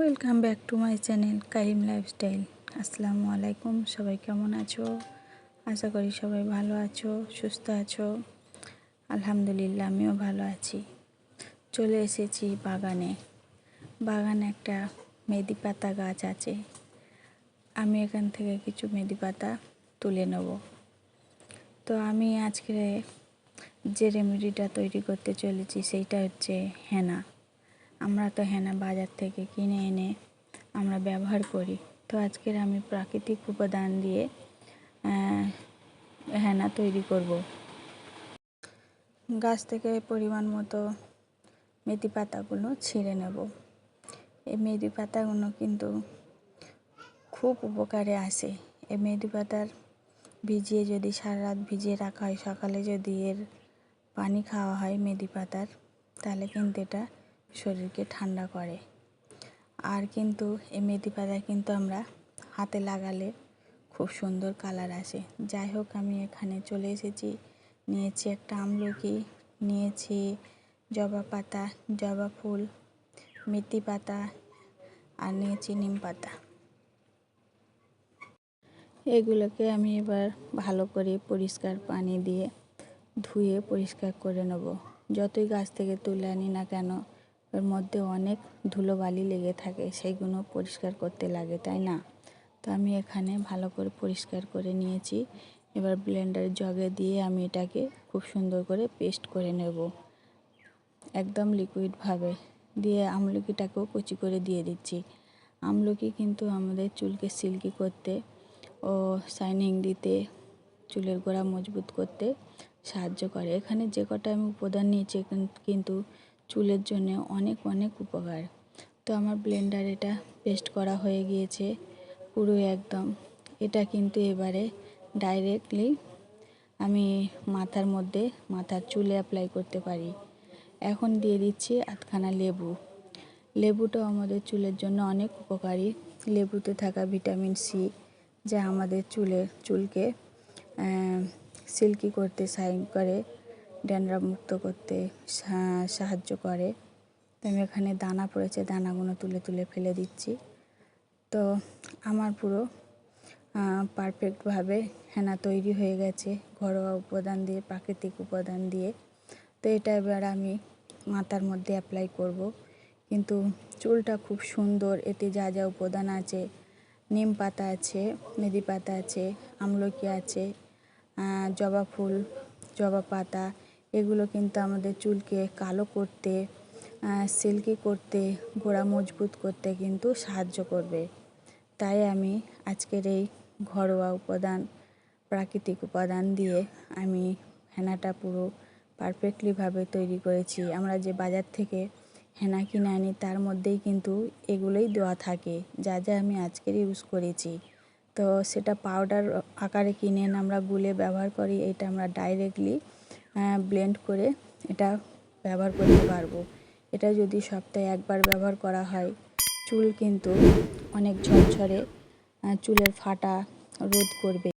Welcome back to my channel Kahim lifestyle আসসালামু আলাইকুম সবাই কেমন আছো? আশা করি সবাই ভালো আছো, সুস্থ আছো। আলহামদুলিল্লাহ, আমিও ভালো আছি। চলে এসেছি বাগানে। বাগানে একটা মেদি পাতা গাছ আছে। আমি এখান থেকে কিছু মেদি পাতা তুলে নেব। তো আমি আজকে যে রেমেডিটা তৈরি করতে চলেছি, সেইটা হচ্ছে হেনা। আমরা তো হেনা বাজার থেকে কিনে এনে আমরা ব্যবহার করি। তো আজকের আমি প্রাকৃতিক উপাদান দিয়ে হেনা তৈরি করব। গাছ থেকে পরিমাণ মতো মেথি পাতাগুলো ছিঁড়ে নেব। এই মেথি পাতাগুলো কিন্তু খুব উপকারে আসে। এই মেথি পাতার ভিজিয়ে যদি সারা রাত ভিজিয়ে রাখা হয়, সকালে যদি এর পানি খাওয়া হয় মেথি পাতার, তাহলে কিন্তু এটা শরীরকে ঠান্ডা করে। আর কিন্তু এই মেথি পাতা কিন্তু আমরা হাতে লাগালে খুব সুন্দর কালার আসে। যাই হোক, আমি এখানে চলে এসেছি। নিয়েছি একটা আমলকি, নিয়েছি জবা পাতা, জবা ফুল, মেথি পাতা আর নিয়েছি নিম পাতা। এগুলোকে আমি এবার ভালো করে পরিষ্কার পানি দিয়ে ধুয়ে পরিষ্কার করে নেব। যতই গাছ থেকে তুলে আনি না কেন ওর মধ্যে অনেক ধুলোবালি লেগে থাকে সেইগুলো পরিষ্কার করতে লাগে, তাই না? তো আমি এখানে ভালো করে পরিষ্কার করে নিয়েছি। এবার ব্লেন্ডারের জগে দিয়ে আমি এটাকে খুব সুন্দর করে পেস্ট করে নেব। একদম লিকুইডভাবে দিয়ে আমলকিটাকেও কুচি করে দিয়ে দিচ্ছি। আমলকি কিন্তু আমাদের চুলকে সিল্কি করতে ও শাইনিং দিতে, চুলের গোড়া মজবুত করতে সাহায্য করে। এখানে যে কটা আমি উপাদান নিয়েছি কিন্তু চুলের জন্য অনেক অনেক উপকার। তো আমার ব্লেন্ডার এটা পেস্ট করা হয়ে গিয়েছে পুরো একদম। এটা কিন্তু এবারে ডাইরেক্টলি আমি মাথার মধ্যে, মাথার চুলে অ্যাপ্লাই করতে পারি। এখন দিয়ে দিচ্ছি আধখানা লেবু। লেবুটাও আমাদের চুলের জন্য অনেক উপকারী। লেবুতে থাকা ভিটামিন সি যা আমাদের চুলে, চুলকে সিল্কি করতে সাহায্য করে। ড্যান্ড্রাফ মুক্ত করতে সাহায্য করে। তো আমি এখানে দানা পড়েছে, দানাগুলো তুলে তুলে ফেলে দিচ্ছি। তো আমার পুরো পারফেক্টভাবে হেনা তৈরি হয়ে গেছে, ঘরোয়া উপাদান দিয়ে, প্রাকৃতিক উপাদান দিয়ে। তো এটা এবার আমি মাথার মধ্যে অ্যাপ্লাই করব। কিন্তু চুলটা খুব সুন্দর, এতে যা যা উপাদান আছে, নিম পাতা আছে মেদি পাতা আছে, আমলকি আছে জবা ফুল, জবা পাতা এগুলো কিন্তু আমাদের চুলকে কালো করতে সিল্কি করতে গোড়া মজবুত করতে কিন্তু সাহায্য করবে। তাই আমি আজকের এই ঘরোয়া উপাদান, প্রাকৃতিক উপাদান দিয়ে আমি হেনাটা পুরো পারফেক্টলিভাবে তৈরি করেছি। আমরা যে বাজার থেকে হেনা কিনে আনি, তার মধ্যেই কিন্তু এগুলোই দেওয়া থাকে, যা যা আমি আজকের ইউজ করেছি। তো সেটা পাউডার আকারে কিনে আমরা গুলে ব্যবহার করি, এটা আমরা ডাইরেক্টলি ব্লেন্ড করে এটা ব্যবহার করতে পারব। এটা যদি সপ্তাহে একবার ব্যবহার করা হয়, চুল কিন্তু অনেক ঝরঝরে চুলের ফাটা রোধ করবে।